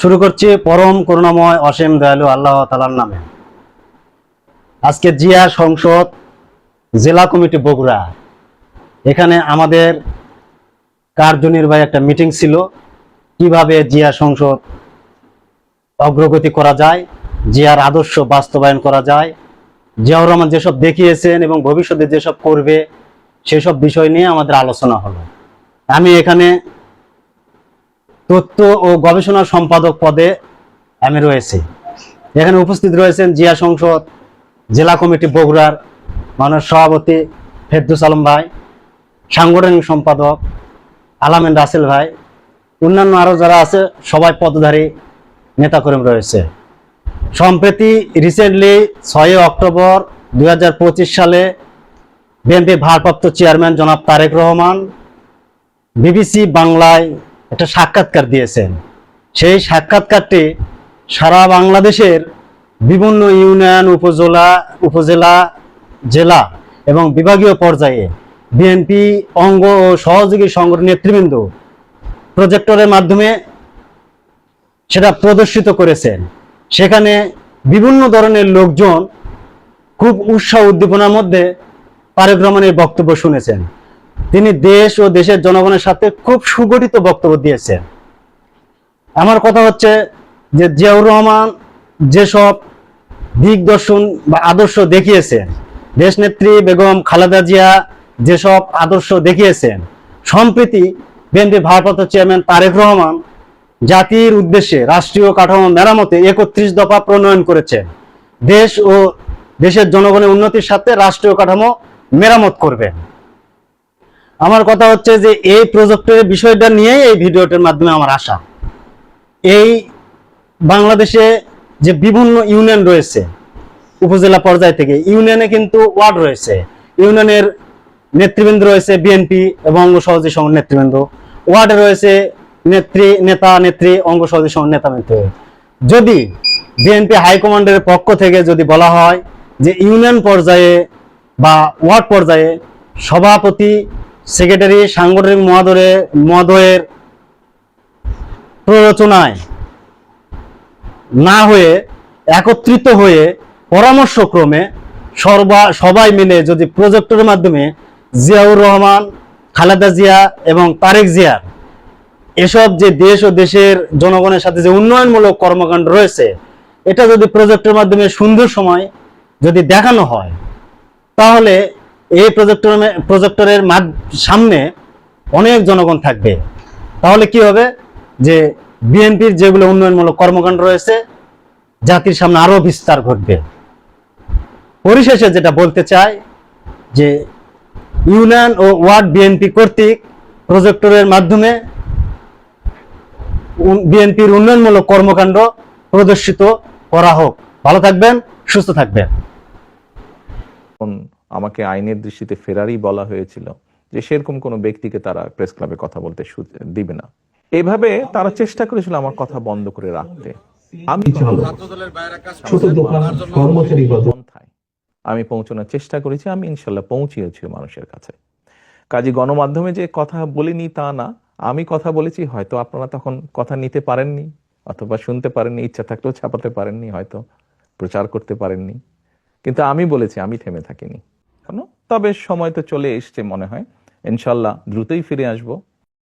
শুরু করছি পরম করুণাময় অসীম দয়ালু আল্লাহ তালার নামে। আজকে জিয়া সংসদ জেলা কমিটি বগুড়া। এখানে আমাদের কার্যনির্বাহী একটা মিটিং ছিল, কীভাবে জিয়া সংসদ অগ্রগতি করা যায়, জিয়ার আদর্শ বাস্তবায়ন করা যায়, জিয়াউর রহমান যেসব দেখিয়েছেন এবং ভবিষ্যতে যেসব করবে, সেসব বিষয় নিয়ে আমাদের আলোচনা হলো। আমি এখানে তথ্য ও গবেষণা সম্পাদক পদে আমি রয়েছি। এখানে উপস্থিত রয়েছেন জিয়া সংসদ, জেলা কমিটি বগুড়ার মাননীয় সভাপতি ফেরদুস আলম ভাই, সাংগঠনিক সম্পাদক আলামেন রাসেল ভাই, অন্যান্য আরও যারা আছে, সবাই পদধারী নেতাকর্মী রয়েছে। সম্প্রতি রিসেন্টলি ছয় অক্টোবর দু হাজার পঁচিশ সালে বিএনপির ভারপ্রাপ্ত চেয়ারম্যান জনাব তারেক রহমান, বিবিসি বাংলায় একটা সাক্ষাৎকার দিয়েছেন। সেই সাক্ষাৎকারটি সারা বাংলাদেশের বিভিন্ন ইউনিয়ন উপজেলা উপজেলা, জেলা এবং বিভাগীয় পর্যায়ে বিএনপি অঙ্গ ও সহযোগী সংগঠন নেতৃবৃন্দ প্রজেক্টরের মাধ্যমে সেটা প্রদর্শিত করেছেন। সেখানে বিভিন্ন ধরনের লোকজন খুব উৎসাহ উদ্দীপনার মধ্যে রহমানের বক্তব্য শুনেছেন। তিনি দেশ ও দেশের জনগণের সাথে খুব সুগঠিত বক্তব্য দিয়েছেন। আমার কথা হচ্ছে যে জিয়াউর রহমান যেসব দিগদর্শন বা আদর্শ দেখিয়েছেন, দেশনেত্রী বেগম খালেদা জিয়া যেসব আদর্শ দেখিয়েছেন, সম্প্রতি বিএনপি ভারপ্রাপ্ত চেয়ারম্যান তারেক রহমান জাতির উদ্দেশ্যে রাষ্ট্রীয় কাঠামো মেরামতে একত্রিশ দফা প্রণয়ন করেছেন। দেশ ও দেশের জনগণের উন্নতির সাথে রাষ্ট্রীয় কাঠামো মেরামত করবেন। আমার কথা হচ্ছে যে এই প্রজেক্টের বিষয়টা নিয়েই এই ভিডিওটার মাধ্যমে আমার আশা। এই বাংলাদেশে যে বিভিন্ন ইউনিয়ন রয়েছে, উপজেলা পর্যায় থেকে, ইউনিয়নে কিন্তু ওয়ার্ড রয়েছে। ইউনিয়নের নেতৃবৃন্দ রয়েছে বিএনপি এবং অঙ্গ সহযোগী সংঘ নেতৃবৃন্দ। ওয়ার্ডে রয়েছে নেত্রী, নেতা, নেত্রী, অঙ্গ সহযোগী সংঘ নেতা, নেত্রী। যদি বিএনপি হাইকমান্ডের পক্ষ থেকে যদি বলা হয় যে ইউনিয়ন পর্যায়ে বা ওয়ার্ড পর্যায়ে সভাপতি সেক্রেটারি সাংগঠনিক মহাদরে মহোদয়ের প্ররোচনায় না হয়ে, একত্রিত হয়ে পরামর্শক্রমে সর্বা সবাই মিলে যদি প্রজেক্টরের মাধ্যমে জিয়াউর রহমান, খালেদা জিয়া এবং তারেক জিয়ার এসব যে দেশ ও দেশের জনগণের সাথে যে উন্নয়নমূলক কর্মকাণ্ড রয়েছে, এটা যদি প্রজেক্টের মাধ্যমে সুন্দর সময় যদি দেখানো হয়, তাহলে এই প্রজেক্টর প্রজেক্টরের সামনে অনেক জনগণ থাকবে। তাহলে কি হবে? যে বিএনপির যেগুলো উন্নয়নমূলক কর্মকাণ্ড রয়েছে, জাতির সামনে আরও বিস্তার ঘটবে। পরিশেষে যেটা বলতে চাই, যে ইউনিয়ন ও ওয়ার্ড বিএনপি কর্তৃক প্রজেক্টরের মাধ্যমে বিএনপির উন্নয়নমূলক কর্মকাণ্ড প্রদর্শিত করা হোক। ভালো থাকবেন, সুস্থ থাকবেন। আমাকে আইনের দৃষ্টিতে ফেরারই বলা হয়েছিল যে সেরকম কোনো ব্যক্তিকে তারা প্রেস ক্লাবে কথা বলতে দিবে না। এভাবে তারা চেষ্টা করেছিল আমার কথা বন্ধ করে রাখতে। আমি আমি পৌঁছানোর চেষ্টা করেছি আমি ইনশাল্লাহ পৌঁছিয়েছি মানুষের কাছে। কাজে গণমাধ্যমে যে কথা বলিনি তা না আমি কথা বলেছি হয়তো আপনারা তখন কথা নিতে পারেননি অথবা শুনতে পারেননি ইচ্ছা থাকলেও ছাপাতে পারেননি হয়তো প্রচার করতে পারেননি। কিন্তু আমি বলেছি আমি থেমে থাকিনি। কেন তবে সময় তো চলে এসছে মনে হয়। ইনশাল্লাহ দ্রুতই ফিরে আসব।